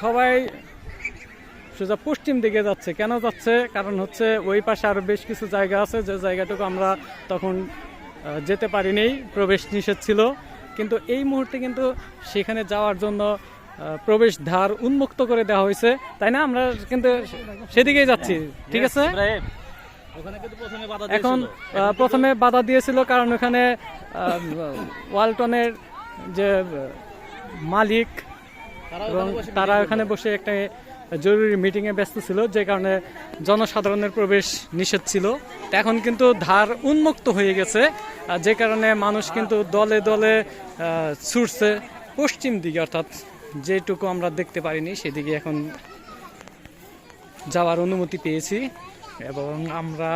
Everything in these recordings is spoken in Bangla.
সবাই সোজা পশ্চিম দিকে যাচ্ছে। কেন যাচ্ছে? কারণ হচ্ছে ওই পাশে আরও বেশ কিছু জায়গা আছে। যে জায়গাটুকু আমরা তখন যেতে পারিনি প্রবেশ নিষেধ ছিল। কিন্তু এই মুহূর্তে কিন্তু সেখানে যাওয়ার জন্য প্রবেশ দ্বার উন্মুক্ত করে দেওয়া হয়েছে। তাই না? আমরা কিন্তু সেদিকেই যাচ্ছি। ঠিক আছে? এখন প্রথমে বাধা দিয়েছিল কারণ ওখানে ওয়ালটনের যে মালিক এবং তারা ওখানে বসে একটা জরুরি মিটিংয়ে ব্যস্ত ছিল যে কারণে জনসাধারণের প্রবেশ নিষেধ ছিল। এখন কিন্তু ধার উন্মুক্ত হয়ে গেছে যে কারণে মানুষ কিন্তু দলে দলে ছুটছে পশ্চিম দিকে অর্থাৎ যেটুকু আমরা দেখতে পারিনি সেদিকে এখন যাওয়ার অনুমতি পেয়েছি। এবং আমরা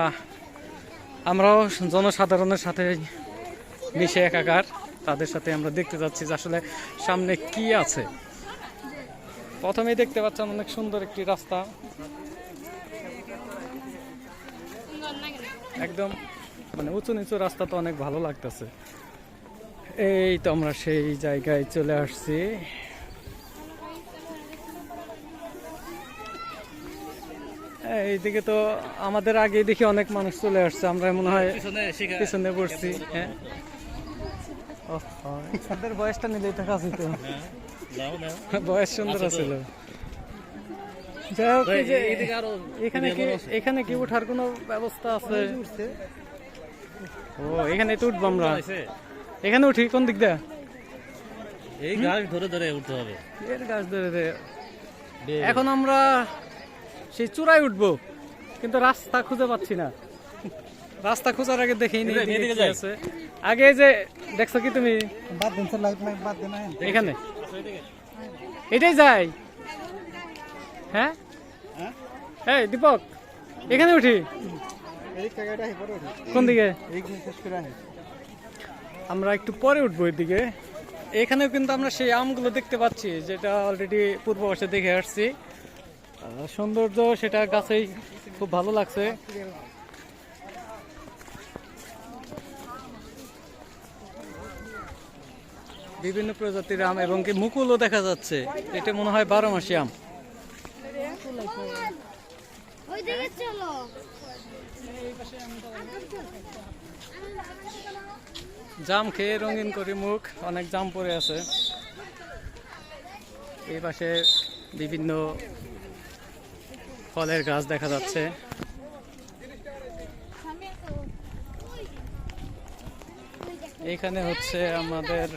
আমরাও জনসাধারণের সাথে মিশে একাকার তাদের সাথে আমরা দেখতে যাচ্ছি যে আসলে সামনে কি আছে। প্রথমেই দেখতে পাচ্ছেন অনেক সুন্দর একটি রাস্তা। একদম মানে উঁচু নিচু রাস্তা তো অনেক ভালো লাগতেছে। এই তো আমরা সেই জায়গায় চলে আসছি। এইদিকে তো আমাদের আগে দেখি অনেক মানুষ চলে আসছে আমরা মনে হয় পিছনে পড়ছি হ্যাঁ। বয়সটা নিলেই তো কাছে তো। বয়স সুন্দর আছে তো। ছিল যাই হোক, এই যে- এখানে কি এখানে কি ওঠার কোনো ব্যবস্থা আছে? ও এখানে তো উঠবো আমরা। এখানে উঠি কোন দিক দিয়ে? এই গাছ ধরে ধরে উঠতে হবে। এর গাছ ধরে ধরে। এখন আমরা সেই চূড়ায় উঠবো কিন্তু রাস্তা খুঁজে পাচ্ছি না। রাস্তা খোঁজার আগে। আছে। আগে যে দেখছ কি তুমি? বাদ দিন স্যার লাইট মাইক বাদ দিন এখানে। এটাই যাই। হ্যাঁ? এই, দীপক, এখানে উঠি। কোন দিকে? আমরা একটু পরে উঠবো এদিকে। এখানেও কিন্তু আমরা সেই আমগুলো দেখতে পাচ্ছি, যেটা অলরেডি পূর্ব পূর্ববর্ষে দেখে আসছি। সৌন্দর্য সেটা গাছেই খুব ভালো লাগছে। বিভিন্ন প্রজাতির আম এবং কি মুকুলও দেখা যাচ্ছে। এটা মনে হয় বারো মাসি আম। জাম খেয়ে রঙিন করে মুখ, অনেক জাম পড়ে আছে। এই পাশে বিভিন্ন ফলের গাছ দেখা যাচ্ছে। এখানে হচ্ছে আমাদের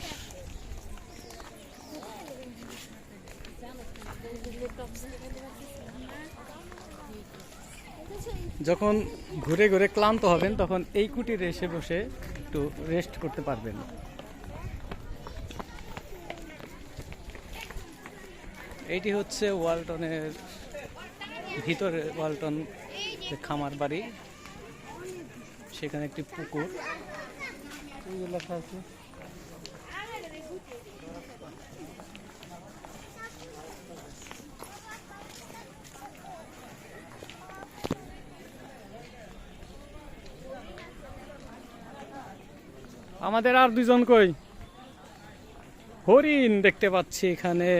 যখন ঘুরে ঘুরে ক্লান্ত হবেন, তখন এই কুটিরে এসে বসে একটু রেস্ট করতে পারবেন। এইটি হচ্ছে ওয়ালটনের ভিতরে ওয়ালটন খামার বাড়ি। সেখানে একটি পুকুর। লেখা আছে। আমাদের আর দুজন কই? হরিণ দেখতে পাচ্ছি এখানে।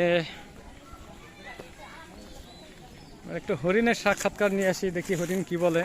একটু হরিণের সাক্ষাৎকার নিয়ে আসি, দেখি হরিণ কি বলে।